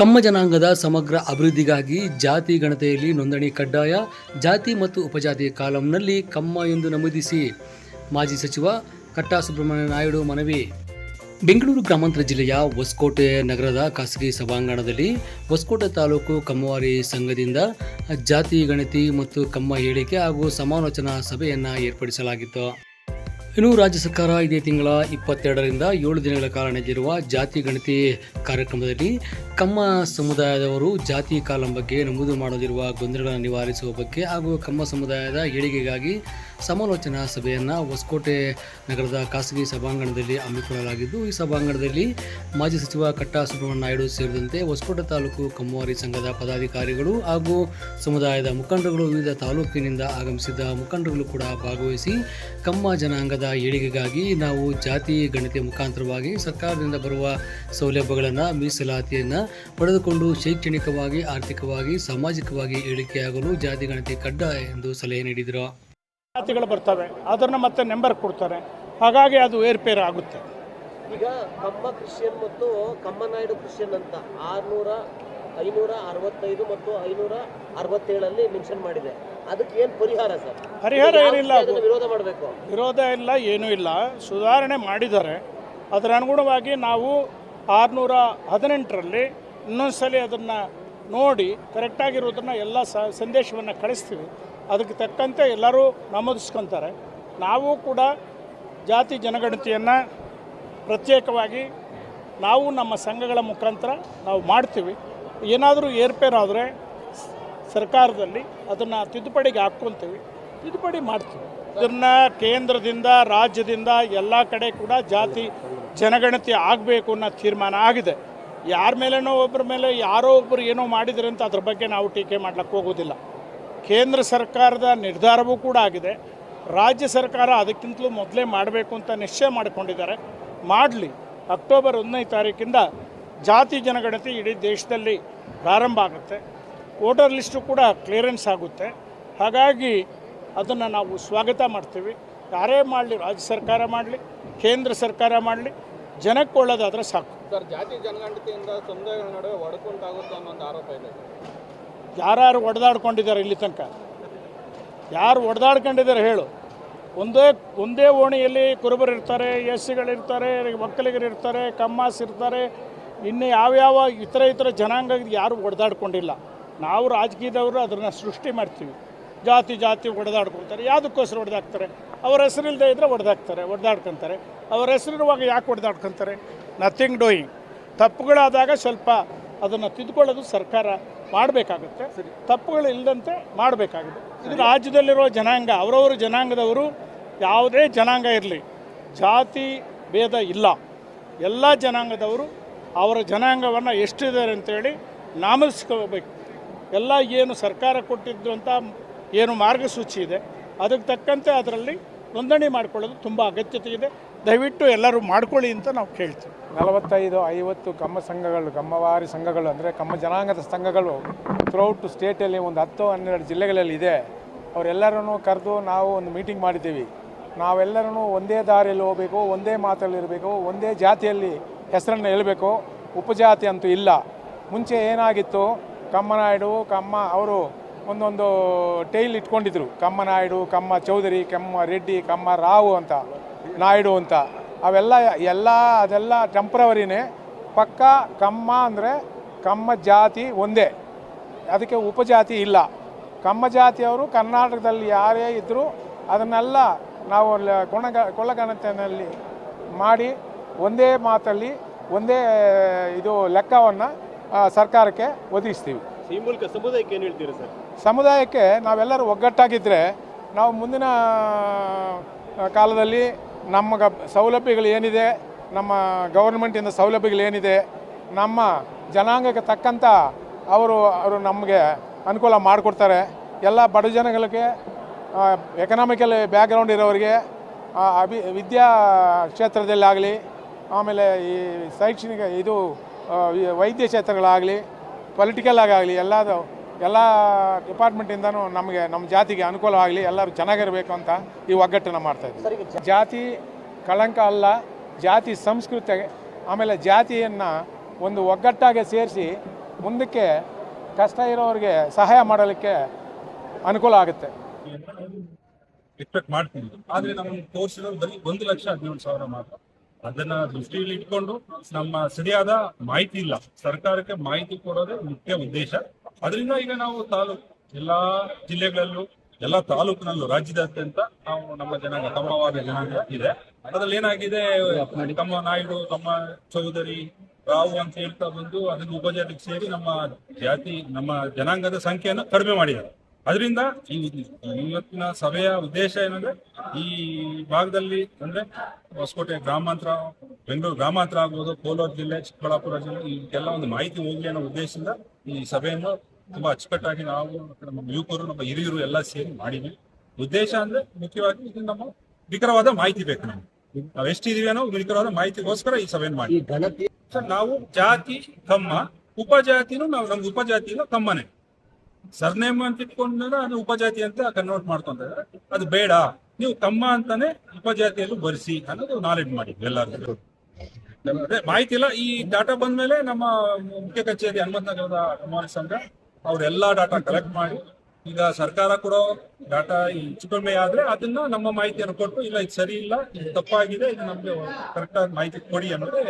ಕಮ್ಮ ಜನಾಂಗದ ಸಮಗ್ರ ಅಭಿವೃದ್ಧಿಗಾಗಿ ಜಾತಿ ಗಣತೆಯಲ್ಲಿ ನೋಂದಣಿ ಕಡ್ಡಾಯ, ಜಾತಿ ಮತ್ತು ಉಪಜಾತಿ ಕಾಲಂನಲ್ಲಿ ಕಮ್ಮ ಎಂದು ನಮೂದಿಸಿ. ಮಾಜಿ ಸಚಿವ ಕಟ್ಟಾ ಸುಬ್ರಹ್ಮಣ್ಯ ನಾಯ್ಡು ಮನವಿ. ಬೆಂಗಳೂರು ಗ್ರಾಮಾಂತರ ಜಿಲ್ಲೆಯ ಹೊಸಕೋಟೆ ನಗರದ ಖಾಸಗಿ ಸಭಾಂಗಣದಲ್ಲಿ ಹೊಸಕೋಟೆ ತಾಲೂಕು ಕಮ್ಮವಾರಿ ಸಂಘದಿಂದ ಜಾತಿ ಗಣತಿ ಮತ್ತು ಕಮ್ಮ ಹೇಳಿಕೆ ಹಾಗೂ ಸಮಾಲೋಚನಾ ಸಭೆಯನ್ನು ಏರ್ಪಡಿಸಲಾಗಿತ್ತು. ಇನ್ನು ರಾಜ್ಯ ಸರ್ಕಾರ ಇದೇ ತಿಂಗಳ ಇಪ್ಪತ್ತೆರಡರಿಂದ ಏಳು ದಿನಗಳ ಕಾಲ ನಡೆದಿರುವ ಜಾತಿ ಗಣತಿ ಕಾರ್ಯಕ್ರಮದಲ್ಲಿ ಕಮ್ಮ ಸಮುದಾಯದವರು ಜಾತಿ ಕಾಲಂ ಬಗ್ಗೆ ನಮೂದು ಮಾಡದಿರುವ ಗೊಂದಲಗಳನ್ನು ನಿವಾರಿಸುವ ಬಗ್ಗೆ ಹಾಗೂ ಕಮ್ಮ ಸಮುದಾಯದ ಏಳಿಗೆಗಾಗಿ ಸಮಾಲೋಚನಾ ಸಭೆಯನ್ನು ಹೊಸಕೋಟೆ ನಗರದ ಖಾಸಗಿ ಸಭಾಂಗಣದಲ್ಲಿ ಹಮ್ಮಿಕೊಳ್ಳಲಾಗಿದ್ದು, ಈ ಸಭಾಂಗಣದಲ್ಲಿ ಮಾಜಿ ಸಚಿವ ಕಟ್ಟಾ ಸುಬ್ರಹ್ಮಣ್ಯ ನಾಯ್ಡು ಸೇರಿದಂತೆ ಹೊಸಕೋಟೆ ತಾಲೂಕು ಕಮ್ಮುವಾರಿ ಸಂಘದ ಪದಾಧಿಕಾರಿಗಳು ಹಾಗೂ ಸಮುದಾಯದ ಮುಖಂಡರುಗಳು ವಿವಿಧ ತಾಲೂಕಿನಿಂದ ಆಗಮಿಸಿದ್ದ ಮುಖಂಡರುಗಳು ಕೂಡ ಭಾಗವಹಿಸಿ ಕಮ್ಮ ಜನಾಂಗದ ಏಳಿಗೆಗಾಗಿ ನಾವು ಜಾತಿ, ಗಣತಿ ಮುಖಾಂತರವಾಗಿ ಸರ್ಕಾರದಿಂದ ಬರುವ ಸೌಲಭ್ಯಗಳನ್ನು ಮೀಸಲಾತಿಯನ್ನು ಪಡೆದುಕೊಂಡು ಶೈಕ್ಷಣಿಕವಾಗಿ ಆರ್ಥಿಕವಾಗಿ ಸಾಮಾಜಿಕವಾಗಿ ಏಳಿಕೆಯಾಗಲು ಜಾತಿ ಗಣತಿ ಕಡ್ಡಾಯ ಎಂದು ಸಲಹೆ ನೀಡಿದರು. ಜಾತಿಗಳು ಬರ್ತವೆ ಅದನ್ನು ಮತ್ತೆ ನಂಬರ್ ಕೊಡ್ತಾರೆ. ಹಾಗಾಗಿ ಅದು ಏರ್ಪೇರ್ ಆಗುತ್ತೆ. ಈಗ ಕಮ್ಮ ಕ್ರಿಶ್ಚಿಯನ್ ಮತ್ತು ಕಮ್ಮನಾಯ್ಡು ಕ್ರಿಶ್ಚಿಯನ್ ಅಂತ ಆರ್ನೂರ ಐನೂರ ಅರವತ್ತೈದು ಮತ್ತು ಐನೂರ ಅರವತ್ತೇಳಲ್ಲಿ ಮೆನ್ಷನ್ ಮಾಡಿದೆ. ಅದಕ್ಕೆ ಏನು ಪರಿಹಾರ ಸರ್? ಪರಿಹಾರ ಏನಿಲ್ಲ ವಿರೋಧ ಮಾಡಬೇಕು? ವಿರೋಧ ಇಲ್ಲ ಏನೂ ಇಲ್ಲ. ಸುಧಾರಣೆ ಮಾಡಿದ್ದಾರೆ. ಅದರ ಅನುಗುಣವಾಗಿ ನಾವು ಆರುನೂರ ಹದಿನೆಂಟರಲ್ಲಿ ಇನ್ನೊಂದ್ಸಲಿ ಅದನ್ನು ನೋಡಿ ಕರೆಕ್ಟಾಗಿರೋದನ್ನು ಎಲ್ಲ ಸ, ಸಂದೇಶವನ್ನು ಕಳಿಸ್ತೀವಿ. ಅದಕ್ಕೆ ತಕ್ಕಂತೆ ಎಲ್ಲರೂ ನಮೂದಿಸ್ಕೊತಾರೆ. ನಾವು ಕೂಡ ಜಾತಿ ಜನಗಣತಿಯನ್ನು ಪ್ರತ್ಯೇಕವಾಗಿ ನಾವು ನಮ್ಮ ಸಂಘಗಳ ಮುಖಾಂತರ ನಾವು ಮಾಡ್ತೀವಿ. ಏನಾದರೂ ಏರ್ಪೇರಾದರೆ ಸರ್ಕಾರದಲ್ಲಿ ಅದನ್ನು ತಿದ್ದುಪಡಿಗೆ ಹಾಕ್ಕೊತೀವಿ. ತಿದ್ದುಪಡಿ ಮಾಡ್ತೀವಿ. ಇದನ್ನು ಕೇಂದ್ರದಿಂದ, ರಾಜ್ಯದಿಂದ, ಎಲ್ಲ ಕಡೆ ಕೂಡ ಜಾತಿ ಜನಗಣತಿ ಆಗಬೇಕು ಅನ್ನೋ ತೀರ್ಮಾನ ಆಗಿದೆ. ಯಾರ ಮೇಲೇನೋ ಒಬ್ಬರ ಮೇಲೆ ಯಾರೋ ಒಬ್ಬರು ಏನೋ ಮಾಡಿದರೆ ಅಂತ ಅದ್ರ ಬಗ್ಗೆ ನಾವು ಟೀಕೆ ಮಾಡ್ಲಿಕ್ಕೆ ಹೋಗೋದಿಲ್ಲ ಕೇಂದ್ರ ಸರ್ಕಾರದ ನಿರ್ಧಾರವೂ ಕೂಡ ಆಗಿದೆ. ರಾಜ್ಯ ಸರ್ಕಾರ ಅದಕ್ಕಿಂತಲೂ ಮೊದಲೇ ಮಾಡಬೇಕು ಅಂತ ನಿಶ್ಚಯ ಮಾಡಿಕೊಂಡಿದ್ದಾರೆ. ಮಾಡಲಿ. ಅಕ್ಟೋಬರ್ ಒಂದನೇ ತಾರೀಕಿಂದ ಜಾತಿ ಜನಗಣತಿ ಇಡೀ ದೇಶದಲ್ಲಿ ಪ್ರಾರಂಭ ಆಗುತ್ತೆ. ವೋಟರ್ ಲಿಸ್ಟು ಕೂಡ ಕ್ಲಿಯರೆನ್ಸ್ ಆಗುತ್ತೆ. ಹಾಗಾಗಿ ಅದನ್ನು ನಾವು ಸ್ವಾಗತ ಮಾಡ್ತೀವಿ. ಯಾರೇ ಮಾಡಲಿ ರಾಜ್ಯ ಸರ್ಕಾರ ಮಾಡಲಿ, ಕೇಂದ್ರ ಸರ್ಕಾರ ಮಾಡಲಿ ಜನಕ್ಕೆ ಒಳ್ಳೇದಾದರೆ ಸಾಕು. ಸರ್ ಜಾತಿ ಜನಗಣತಿಯಿಂದ ಸಮುದಾಯಗಳ ನಡುವೆ ಒಡಕುಂಟಾಗುತ್ತೆ ಅನ್ನೋ ಒಂದು ಆರೋಪ ಇದೆ. ಯಾರು ಒಡೆದಾಡ್ಕೊಂಡಿದ್ದಾರೆ ಇಲ್ಲಿ ತನಕ? ಯಾರು ಒಡೆದಾಡ್ಕೊಂಡಿದ್ದಾರೆ ಹೇಳು. ಒಂದೇ ಒಂದೇ ಓಣಿಯಲ್ಲಿ ಕುರುಬರು ಇರ್ತಾರೆ ಎಸ್ ಸಿಗಳಿರ್ತಾರೆ ಒಕ್ಕಲಿಗರಿರ್ತಾರೆ ಕಮ್ಮಾಸ್ ಇರ್ತಾರೆ. ಇನ್ನು ಯಾವ್ಯಾವ ಇತರ ಇತರ ಜನಾಂಗ ಯಾರು ಒಡೆದಾಡ್ಕೊಂಡಿಲ್ಲ? ನಾವು ರಾಜಕೀಯದವರು ಅದನ್ನು ಸೃಷ್ಟಿ ಮಾಡ್ತೀವಿ. ಜಾತಿ ಜಾತಿ ಒಡೆದಾಡ್ಕೊಳ್ತಾರೆ. ಯಾವುದಕ್ಕೋಸ್ಕರ ಹೊಡೆದಾಕ್ತಾರೆ ಅವ್ರ ಹೆಸರಿಲ್ಲದೆ ಇದ್ದರೆ ಹೊಡೆದಾಕ್ತಾರೆ ಹೊಡೆದಾಡ್ಕೊತಾರೆ ಅವ್ರ ಹೆಸರಿರುವಾಗ ಯಾಕೆ ಹೊಡೆದಾಡ್ಕೊತಾರೆ ನಥಿಂಗ್ ಡೂಯಿಂಗ್ ತಪ್ಪುಗಳಾದಾಗ ಸ್ವಲ್ಪ ಅದನ್ನು ತಿದ್ಕೊಳ್ಳೋದು ಸರ್ಕಾರ ಮಾಡಬೇಕಾಗುತ್ತೆ. ತಪ್ಪುಗಳು ಇಲ್ಲದಂತೆ ಮಾಡಬೇಕಾಗಿದೆ ಇದು ರಾಜ್ಯದಲ್ಲಿರುವ ಜನಾಂಗ ಅವರವ್ರ ಜನಾಂಗದವರು ಯಾವುದೇ ಜನಾಂಗ ಇರಲಿ ಜಾತಿ ಭೇದ ಇಲ್ಲ. ಎಲ್ಲ ಜನಾಂಗದವರು ಅವರ ಜನಾಂಗವನ್ನು ಎಷ್ಟಿದ್ದಾರೆ ಅಂತೇಳಿ ನಾಮಿಸ್ಕೋಬೇಕು ಎಲ್ಲ ಏನು ಸರ್ಕಾರ ಕೊಟ್ಟಿದ್ದು ಅಂತ ಏನು ಮಾರ್ಗಸೂಚಿ ಇದೆ ಅದಕ್ಕೆ ತಕ್ಕಂತೆ ಅದರಲ್ಲಿ ನೋಂದಣಿ ಮಾಡಿಕೊಳ್ಳೋದು ತುಂಬ ಅಗತ್ಯತೆ ಇದೆ. ದಯವಿಟ್ಟು ಎಲ್ಲರೂ ಮಾಡ್ಕೊಳ್ಳಿ ಅಂತ ನಾವು ಕೇಳ್ತೀವಿ. ನಲವತ್ತೈದು, ಐವತ್ತು ಕಮ್ಮ ಸಂಘಗಳು, ಕಮ್ಮವಾರಿ ಸಂಘಗಳು ಅಂದರೆ ಕಮ್ಮ ಜನಾಂಗದ ಸಂಘಗಳು ಥ್ರೂಔಟ್ ಸ್ಟೇಟಲ್ಲಿ ಒಂದು ಹತ್ತು, ಹನ್ನೆರಡು ಜಿಲ್ಲೆಗಳಲ್ಲಿ ಇದೆ. ಅವರೆಲ್ಲರನ್ನು ಕರೆದು ನಾವು ಒಂದು ಮೀಟಿಂಗ್ ಮಾಡಿದ್ದೀವಿ. ನಾವೆಲ್ಲರೂ ಒಂದೇ ದಾರಿಯಲ್ಲಿ ಹೋಗಬೇಕು, ಒಂದೇ ಮಾತಲ್ಲಿ ಇರಬೇಕು, ಒಂದೇ ಜಾತಿಯಲ್ಲಿ ಹೆಸರನ್ನು ಹೇಳಬೇಕು. ಉಪಜಾತಿ ಅಂತೂ ಇಲ್ಲ. ಮುಂಚೆ ಏನಾಗಿತ್ತು? ಕಮ್ಮನಾಯ್ಡು ಕಮ್ಮ ಅವರು ಒಂದೊಂದು ಟೈಲ್ ಇಟ್ಕೊಂಡಿದ್ರು. ಕಮ್ಮನಾಯ್ಡು ಕಮ್ಮ ಚೌಧರಿ, ಕಮ್ಮ ರೆಡ್ಡಿ, ಕಮ್ಮ ರಾವು ಅಂತ. ನಾಯ್ಡು ಅಂತ. ಅವೆಲ್ಲ ಎಲ್ಲ ಅದೆಲ್ಲ ಟೆಂಪ್ರವರಿನೇ ಪಕ್ಕ ಕಮ್ಮ ಅಂದರೆ ಕಮ್ಮ ಜಾತಿ ಒಂದೇ. ಅದಕ್ಕೆ ಉಪಜಾತಿ ಇಲ್ಲ. ಕಮ್ಮ ಜಾತಿಯವರು ಕರ್ನಾಟಕದಲ್ಲಿ ಯಾರೇ ಇದ್ದರೂ ಅದನ್ನೆಲ್ಲ ನಾವು ಗುಣಗ ಕೊಣಗ ಕೊಳ್ಳಗಣತಿನಲ್ಲಿ ಮಾಡಿ ಒಂದೇ ಮಾತಲ್ಲಿ ಒಂದೇ ಇದು ಲೆಕ್ಕವನ್ನು ಸರ್ಕಾರಕ್ಕೆ ಒದಗಿಸ್ತೀವಿ. ಈ ಮೂಲಕ ಸಮುದಾಯಕ್ಕೆ ಏನು ಹೇಳ್ತೀರಿ ಸರ್? ಸಮುದಾಯಕ್ಕೆ ನಾವೆಲ್ಲರೂ ಒಗ್ಗಟ್ಟಾಗಿದ್ದರೆ ನಾವು ಮುಂದಿನ ಕಾಲದಲ್ಲಿ ನಮ್ಮ ಗ ಸೌಲಭ್ಯಗಳು ಏನಿದೆ, ನಮ್ಮ ಗೌರ್ಮೆಂಟಿಂದ ಸೌಲಭ್ಯಗಳು ಏನಿದೆ, ನಮ್ಮ ಜನಾಂಗಕ್ಕೆ ತಕ್ಕಂಥ ಅವರು ಅವರು ನಮಗೆ ಅನುಕೂಲ ಮಾಡಿಕೊಡ್ತಾರೆ. ಎಲ್ಲ ಬಡ ಜನಗಳಿಗೆ ಎಕನಾಮಿಕಲ್ ಬ್ಯಾಕ್ಗ್ರೌಂಡ್ ಇರೋರಿಗೆ ಅಭಿ, ವಿದ್ಯಾ ಕ್ಷೇತ್ರದಲ್ಲಾಗಲಿ, ಆಮೇಲೆ ಈ ಶೈಕ್ಷಣಿಕ, ಇದು ವೈದ್ಯ ಕ್ಷೇತ್ರಗಳಾಗಲಿ ಪೊಲಿಟಿಕಲ್ ಆಗಲಿ, ಎಲ್ಲದು ಎಲ್ಲ ಡಿಪಾರ್ಟ್ಮೆಂಟಿಂದನೂ ನಮಗೆ ನಮ್ಮ ಜಾತಿಗೆ ಅನುಕೂಲವಾಗಲಿ ಎಲ್ಲರೂ ಚೆನ್ನಾಗಿರಬೇಕು ಅಂತ ಈ ಒಗ್ಗಟ್ಟನ್ನು ಮಾಡ್ತಾ ಇದ್ದೀವಿ. ಜಾತಿ ಕಳಂಕ ಅಲ್ಲ ಜಾತಿ ಸಂಸ್ಕೃತಿ ಆಮೇಲೆ ಜಾತಿಯನ್ನು ಒಂದು ಒಗ್ಗಟ್ಟಾಗೆ ಸೇರಿಸಿ ಮುಂದಕ್ಕೆ ಕಷ್ಟ ಇರೋರಿಗೆ ಸಹಾಯ ಮಾಡಲಿಕ್ಕೆ ಅನುಕೂಲ ಆಗುತ್ತೆ. ಎಕ್ಸ್ಪೆಕ್ಟ್ ಮಾಡ್ತೀನಿ. ಆದ್ರೆ ನಮ್ಗೆ ತೋರಿಸಿರೋದು ಬರೀ ಒಂದು ಲಕ್ಷ ಹದಿನೇಳು ಸಾವಿರ ಮಾತ್ರ. ಅದನ್ನ ದೃಷ್ಟಿಯಲ್ಲಿ ಇಟ್ಕೊಂಡು ನಮ್ಮ ಸರಿಯಾದ ಮಾಹಿತಿ ಇಲ್ಲ. ಸರ್ಕಾರಕ್ಕೆ ಮಾಹಿತಿ ಕೊಡೋದೇ ಮುಖ್ಯ ಉದ್ದೇಶ. ಅದರಿಂದ ಈಗ ನಾವು ತಾಲೂಕು ಎಲ್ಲಾ ಜಿಲ್ಲೆಗಳಲ್ಲೂ, ಎಲ್ಲಾ ತಾಲೂಕಿನಲ್ಲೂ, ರಾಜ್ಯದಾದ್ಯಂತ ನಾವು ನಮ್ಮ ಜನಾಂಗ ತಮ್ಮವಾದ ಜನಾಂಗ ಇದೆ. ಅದರಲ್ಲಿ ಏನಾಗಿದೆ, ತಮ್ಮ ನಾಯ್ಡು, ತಮ್ಮ ಚೌಧರಿ, ರಾವು ಅಂತ ಹೇಳ್ತಾ ಬಂದು ಅದನ್ನು ಉಪಜಾತಿಗೆ ಸೇರಿ ನಮ್ಮ ಜಾತಿ, ನಮ್ಮ ಜನಾಂಗದ ಸಂಖ್ಯೆಯನ್ನು ಕಡಿಮೆ ಮಾಡಿದ್ದಾರೆ. ಅದರಿಂದ ಈ ಇವತ್ತಿನ ಸಭೆಯ ಉದ್ದೇಶ ಏನಂದ್ರೆ, ಈ ಭಾಗದಲ್ಲಿ ಅಂದ್ರೆ ಹೊಸಕೋಟೆ ಗ್ರಾಮಾಂತರ, ಬೆಂಗಳೂರು ಗ್ರಾಮಾಂತರ ಆಗ್ಬೋದು, ಕೋಲಾರ ಜಿಲ್ಲೆ, ಚಿಕ್ಕಬಳ್ಳಾಪುರ ಜಿಲ್ಲೆ ಇದಕ್ಕೆಲ್ಲ ಒಂದು ಮಾಹಿತಿ ಹೋಗ್ಲಿ ಅನ್ನೋ ಉದ್ದೇಶದಿಂದ ಈ ಸಭೆಯನ್ನು ತುಂಬಾ ಅಚ್ಚುಕಟ್ಟಾಗಿ ನಾವು ನಮ್ಮ ಯುವಕರು, ನಮ್ಮ ಹಿರಿಯರು ಎಲ್ಲ ಸೇರಿ ಮಾಡಿದ್ವಿ. ಉದ್ದೇಶ ಅಂದ್ರೆ ಮುಖ್ಯವಾಗಿ ಇದು ನಮ್ಮ ನಿಖರವಾದ ಮಾಹಿತಿ ಬೇಕು ನಮ್ಗೆ. ನಾವ್ ಎಷ್ಟಿದೀವಿ ಅನ್ನೋ ನಿಖರವಾದ ಮಾಹಿತಿಗೋಸ್ಕರ ಈ ಸಭೆಯನ್ನು ಮಾಡಿ ನಾವು ಜಾತಿ ಕಮ್ಮ ಉಪಜಾತಿನೂ ನಾವು ನಮ್ಗೆ ಉಪಜಾತಿನೂ ಕಮ್ಮನೆ ಸರ್ನೇಮ್ ಅಂತ ಇಟ್ಕೊಂಡ್ರೆ ಅದು ಉಪಜಾತಿ ಅಂತ ಕನ್ವರ್ಟ್ ಮಾಡ್ಕೊಂತಾರೆ. ಅದು ಬೇಡ. ನೀವು ತಮ್ಮ ಅಂತಾನೆ ಉಪಜಾತಿಯಲ್ಲೂ ಬರಿಸಿ ಅನ್ನೋದು ನಾಲೆಡ್ಜ್ ಮಾಡಿದ್ವಿ ಎಲ್ಲರಿಗೂ. ಅದೇ ಮಾಹಿತಿ ಇಲ್ಲ ಈ ಡಾಟಾ ಬಂದ್ಮೇಲೆ ನಮ್ಮ ಮುಖ್ಯ ಕಚೇರಿ ಹನುಮಂತನಗರದ ಕುಮಾರ ಸಂಘ ಅವ್ರೆಲ್ಲಾ ಡಾಟಾ ಕಲೆಕ್ಟ್ ಮಾಡಿ, ಈಗ ಸರ್ಕಾರ ಕೊಡೋ ಡಾಟಾ ಹೆಚ್ಚು ಕಡಿಮೆ ಆದ್ರೆ ಅದನ್ನ ನಮ್ಮ ಮಾಹಿತಿಯನ್ನು ಕೊಟ್ಟು, ಇಲ್ಲ, ಇದು ಸರಿ ಇಲ್ಲ, ಇದು ತಪ್ಪಾಗಿದೆ, ಇದು ನಮ್ಗೆ ಕರೆಕ್ಟ್ ಆಗಿ ಮಾಹಿತಿ ಕೊಡಿ ಅನ್ನೋದೇ